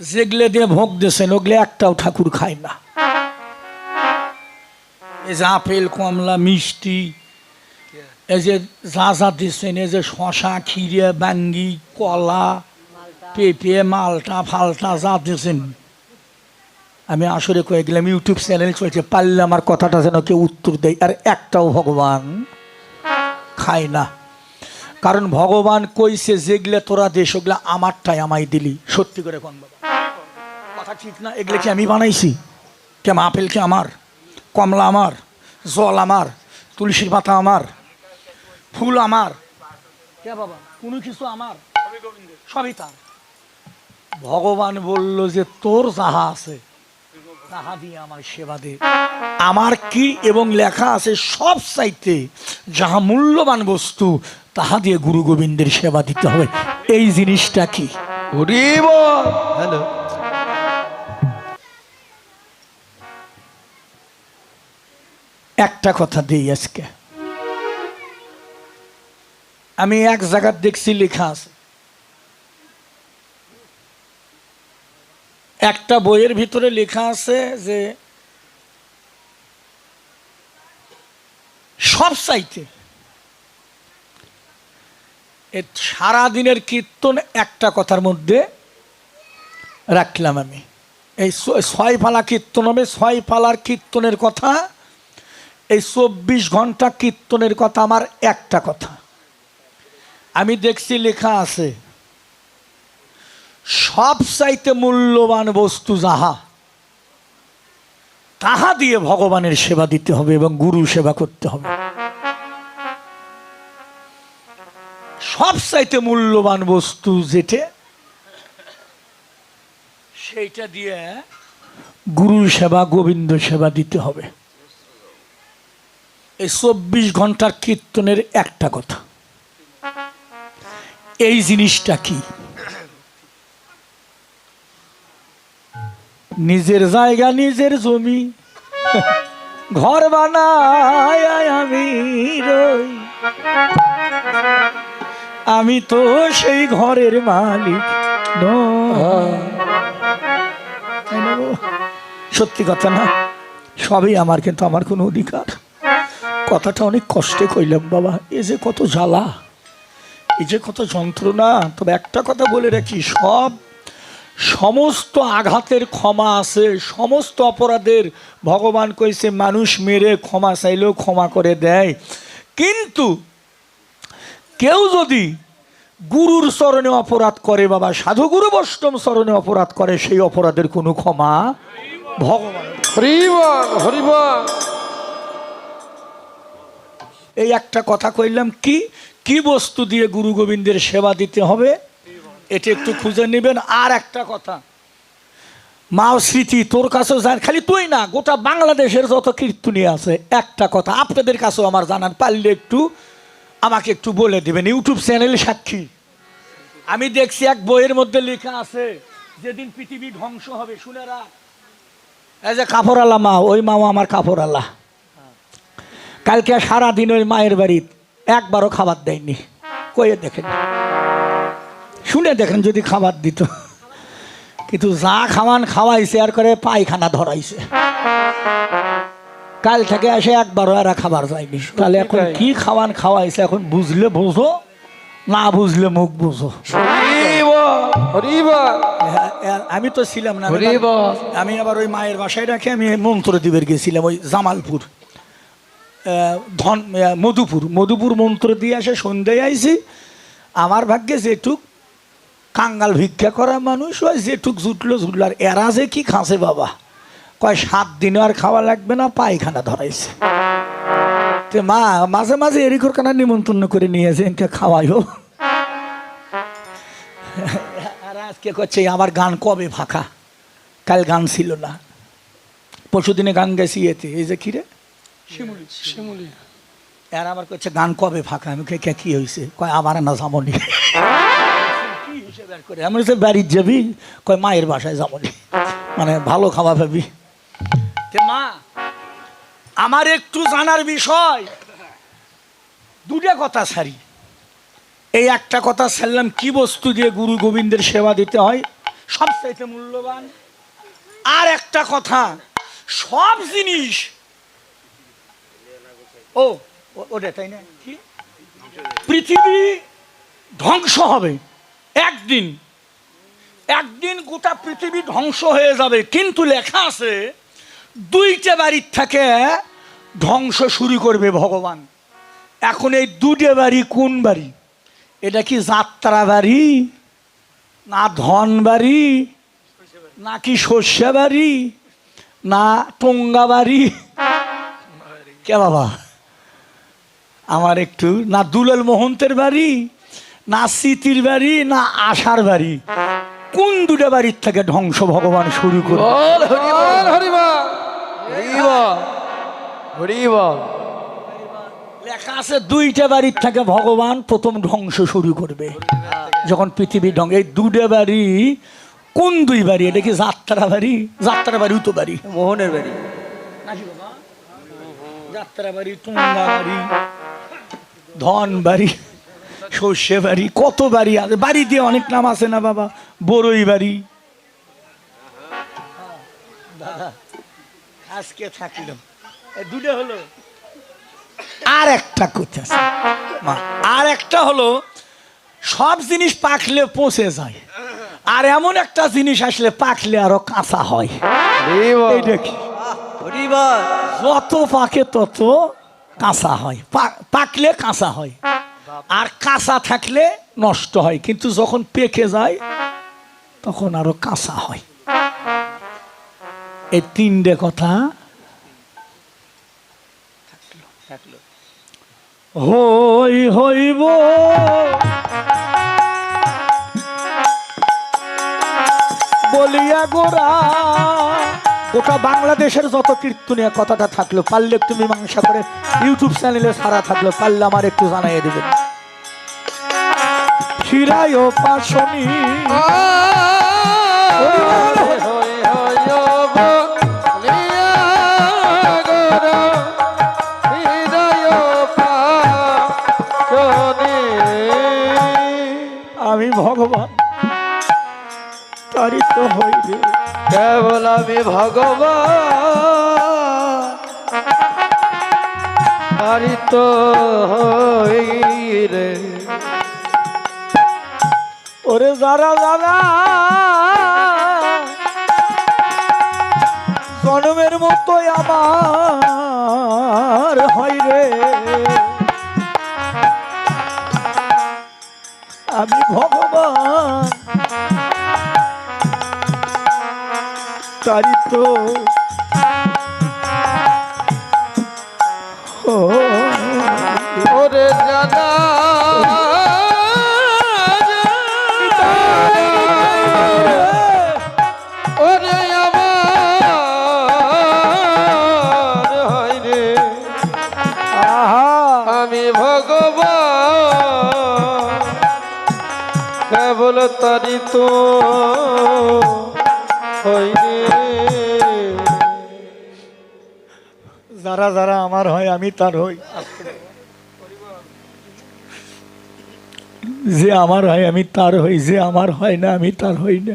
যেগুলো দিয়ে ভোগ দিয়েছেন, ওগুলো একটাও ঠাকুর খায় না। এই যে আপেল, কমলা, মিষ্টি এই যে যা যা দিচ্ছেন এই যে শশা, ক্ষীরে বাঙ্গি কলা, পেঁপে, মালটা, ফালটা যা দিয়েছেন। আমি আসলে কয়ে গেলাম, ইউটিউব চ্যানেল চলছে, পারলে আমার কথাটা যেন কেউ উত্তর দেয়, আর একটাও ভগবান খায় না। কারণ ভগবান কইছে, যেগুলো তোরা দেশ, ওগুলা আমারটাই আমায় দিলি। সত্যি করে কোন বাবা? কথা ঠিক না, এগুলো কি আমি বানাইছি? কেম আপেল কি আমার? কমলা আমার? জল আমার? তুলসীর পাতা আমার? ফুল আমার? কে বাবা? কোনো কিছু আমার? সবই তার। ভগবান বলল যে, তোর যাহা আছে তাহা দিয়ে আমার সেবা দে। আমার কি এবং লেখা আছে সব চাইতে যাহা মূল্যবান বস্তু তাহা দিয়ে গুরু গোবিন্দের সেবা দিতে হবে। এই জিনিসটা কি? হ্যালো। একটা কথা দিই আজকে। আমি এক জায়গার দেখছি লেখা আছে একটা বইয়ের ভিতরে লেখা আছে যে সব চাইতে সারাদিনের কীর্তন একটা কথার মধ্যে রাখলাম আমি। এই ছয় পালা কীর্তন হবে, ছয় পালার কীর্তনের কথা, এই চব্বিশ ঘণ্টা কীর্তনের কথা আমার একটা কথা। আমি দেখছি লেখা আছে সব চাইতে মূল্যবান বস্তু যাহা, তাহা দিয়ে ভগবানের সেবা দিতে হবে এবং গুরু সেবা করতে হবে। সব চাইতে মূল্যবান বস্তু যেটা, সেইটা দিয়ে গুরু সেবা, গোবিন্দ সেবা দিতে হবে। এই চব্বিশ ঘণ্টার কীর্তনের একটা কথা। এই জিনিসটা কি? নিজের জায়গা, নিজের জমি। ঘর বানায় আমি রই। আমি তো সেই ঘরের মালিক সত্যি কথা না, সবই আমার, কিন্তু আমার কোনো অধিকার। কথাটা অনেক কষ্টে কইলাম বাবা, এ যে কত জ্বালা এই যে কত যন্ত্রণা। তবে একটা কথা বলে রাখি, সব সমস্ত আঘাতের ক্ষমা আছে সমস্ত অপরাধের ভগবান কইছে মানুষ মেরে ক্ষমা চাইলেও ক্ষমা করে দেয়। কিন্তু কেউ যদি গুরুর চরণে অপরাধ করে বাবা সাধুগুরু বৈষ্ণব চরণে অপরাধ করে সেই অপরাধের কোনো ক্ষমা ভগবান হরিবল হরিবল এই একটা কথা কইলাম কি? কি বস্তু দিয়ে গুরু গোবিন্দের সেবা দিতে হবে? এটা একটু খুঁজে নেবেন আর একটা কথা। মাও স্মৃতি, তোর কাছেও জান খালি তুই না, গোটা বাংলাদেশের যত কীর্তনী আছে, একটা কথা আপনাদের কাছেও আমার জানান পারলে একটু আমাকে একটু বলে দেবেন। ইউটিউব চ্যানেল সাক্ষী। আমি দেখছি এক বইয়ের মধ্যে লেখা আছে, যেদিন পৃথিবী ধ্বংস হবে, শুনে রাখ। এই যে কাপড়ালা মা, ওই মাও আমার কাপড়ালা কালকে সারাদিন ওই মায়ের বাড়ি একবারও খাবার দেয়নি। কয়ে দেখেন। শুনে দেখেন যদি খাবার দিত। কিন্তু যা খাওয়ান খাওয়াইছে আর করে পায়খানা ধরাইছে। কাল থেকে এসে একবারও এরা খাবার যায়নি। তাহলে এখন কি খাওয়ান খাওয়াইছে এখন বুঝলে বুঝো না বুঝলে মুখ বুঝো। আমি তো ছিলাম না। আমি আবার- আমি আবার ওই মায়ের বাসায় রাখে আমি মন্ত্রদ্বীপের গেছিলাম ওই জামালপুর। আহ, ধন মধুপুর। মধুপুর মন্ত্র দিয়ে আসে সন্ধ্যায় আইছি। আমার ভাগ্যে যেটুক কাঙ্গাল ভিক্ষা করা মানুষ ওই যেটুক জুটলো জুটলো। আর এরা যে কি খাসে বাবা? কয় সাত দিনে আর খাওয়া লাগবে না পায়খানা ধরাইছে। তে মা মাঝে মাঝে এরিকর কানা নিমন্ত্রণ করে নিয়ে এসে এনকে খাওয়াইও আর আজকে করছে আমার গান কবে ফাঁকা? কাল গান ছিল না। পরশু দিনে গান গেছি এতে এই যে কিরে শিমুলি। শিমুলি। আর আবার করছে গান কবে ফাঁকা? আমি কে কি হয়েছে কয় আমার না যামনি হিসেবে করে। আমি বলছি, বাড়ির যাবি? কয় মায়ের বাসায় যামনি মানে ভালো খাওয়া পাবি। মা আমার একটু জানার বিষয়। দুটা কথা সারি। এই একটা কথা ছাড়লাম কি বস্তু দিয়ে গুরু গোবিন্দের সেবা দিতে হয়? সবচাইতে মূল্যবান। আর একটা কথা সব জিনিস ও- ওটা তাই না? কি? পৃথিবী ধ্বংস হবে। একদিন একদিন গোটা পৃথিবী ধ্বংস হয়ে যাবে, কিন্তু লেখা আছে, দুইটা বাড়ির থেকে ধ্বংস শুরু করবে ভগবান। এখন এই দুটে বাড়ি কোন বাড়ি? এটা কি যাত্রা বাড়ি, না ধন বাড়ি, নাকি শস্য বাড়ি, না টঙ্গা বাড়ি? কে বাবা? আমার একটু, না দুলাল মোহন্তের বাড়ি না স্মৃতির বাড়ি না আশার বাড়ি। কোন দুটো বাড়ির থেকে ধ্বংস ভগবান শুরু করবে লেখা আছে দুইটা বাড়ির থেকে ভগবান প্রথম ধ্বংস শুরু করবে। যখন পৃথিবী ধ্বংস এই দুটো বাড়ি কোন দুই বাড়ি? এটা কি যাত্রা বাড়ি? যাত্রা বাড়ি তো বাড়ি। মোহনের বাড়ি। নাকি বাবা? যাত্রা বাড়ি টুঙ্গা বাড়ি ধন বাড়ি। সর্ষে বাড়ি কত বাড়ি আছে? বাড়ি দিয়ে অনেক নাম আছে না বাবা? বড়ই বাড়ি। আজকে থাকল এ দুটো হলো। আর একটা কথা মা, আর একটা হলো সব জিনিস পাকলে পচে যায়। আর এমন একটা জিনিস আসলে পাকলে আরও কাঁচা হয়। যত পাকে তত কাঁচা হয়। পা- পাকলে কাঁচা হয়। আর কাঁচা থাকলে নষ্ট হয় কিন্তু যখন পেকে যায় তখন আরও কাঁচা হয়। এই তিনটে কথা হই হইব। বলিয়া গোরা গোটা বাংলাদেশের যত কীর্তনীয় কথাটা থাকল, পারলে একটু মীমাংসা করে ইউটিউব চ্যানেলে সারা থাকল, পারলে আমার একটু জানাইয়ে দেবেন শিরায় পাশনি। আমি ভগবান। তারিত হইবে। কেবল আমি ভগবান হারিত হই রে ওরে যারা যারা জন্মের মতোই আমার হয় রে। আমি ভগবান তারি তো ও। ওরে জানা কেবল তারি তো যারা যারা আমার হয়, আমি তার হই। যে আমার হয়, আমি তার হই, যে আমার হয় না, আমি তার হই না।